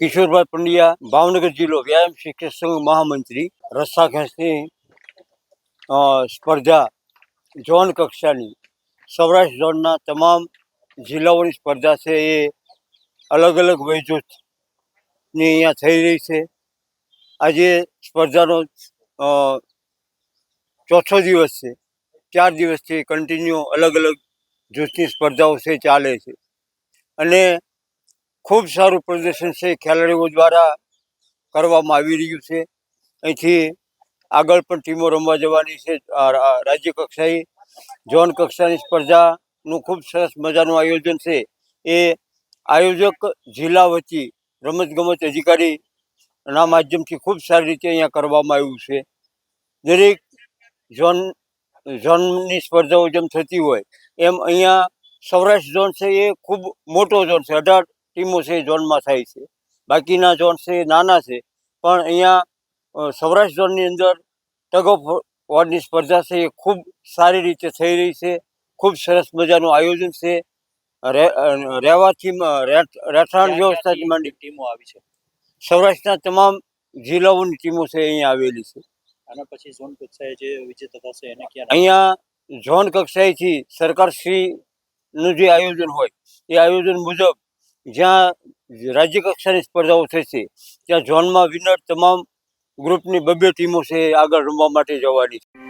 કિશોરભાઈ પંડ્યા, ભાવનગર જિલ્લો વ્યાયામ શિક્ષક સંઘ મહામંત્રી રસ્સા ખેંચની સ્પર્ધા, ઝોન કક્ષાની, સૌરાષ્ટ્ર ઝોનના તમામ જિલ્લાઓની સ્પર્ધા છે. એ અલગ અલગ વયજૂથની અહીંયા થઈ રહી છે. આજે સ્પર્ધાનો ચોથો દિવસ છે. ચાર દિવસથી કન્ટિન્યુ અલગ અલગ જૂથની સ્પર્ધાઓ છે, ચાલે છે. અને ખૂબ સારું પ્રદર્શન છે ખેલાડીઓ દ્વારા કરવામાં આવી રહ્યું છે. અહીંથી આગળ પણ ટીમો રમવા જવાની છે. રાજ્ય કક્ષાએ ઝોન કક્ષાની સ્પર્ધાનું ખૂબ સરસ મજાનું આયોજન છે. એ આયોજક જિલ્લા વતી રમતગમત અધિકારીના માધ્યમથી ખૂબ સારી રીતે અહીંયા કરવામાં આવ્યું છે. દરેક ઝોન, ઝોનની સ્પર્ધાઓ જેમ થતી હોય એમ અહીંયા સૌરાષ્ટ્ર ઝોન છે એ ખૂબ મોટો ઝોન છે. અઢાર ટીમો છે એ ઝોનમાં થાય છે. બાકીના ઝોન છે નાના છે. પણ અહીંયા સૌરાષ્ટ્ર ઝોનની અંદર ટગ ઓફ વોરની સ્પર્ધા છે એ ખૂબ સારી રીતે થઈ રહી છે. ખૂબ સરસ મજાનું આયોજન છે. રહેવાથી રહેઠાણ વ્યવસ્થાથી માંડી. ટીમો આવી છે. સૌરાષ્ટ્રના તમામ જિલ્લાઓની ટીમો છે અહીંયા આવેલી છે. આના પછી ઝોન કક્ષાએ જે વિજેતા થશે એને ક્યાં અહીંયા ઝોન કક્ષાએથી સરકારશ્રીનું જે આયોજન હોય એ આયોજન મુજબ જ્યાં રાજ્ય કક્ષાની સ્પર્ધાઓ થશે, ત્યાં ઝોનમાં વિનર તમામ ગ્રુપની બબ્બે ટીમો છે આગળ રમવા માટે જવાની. છે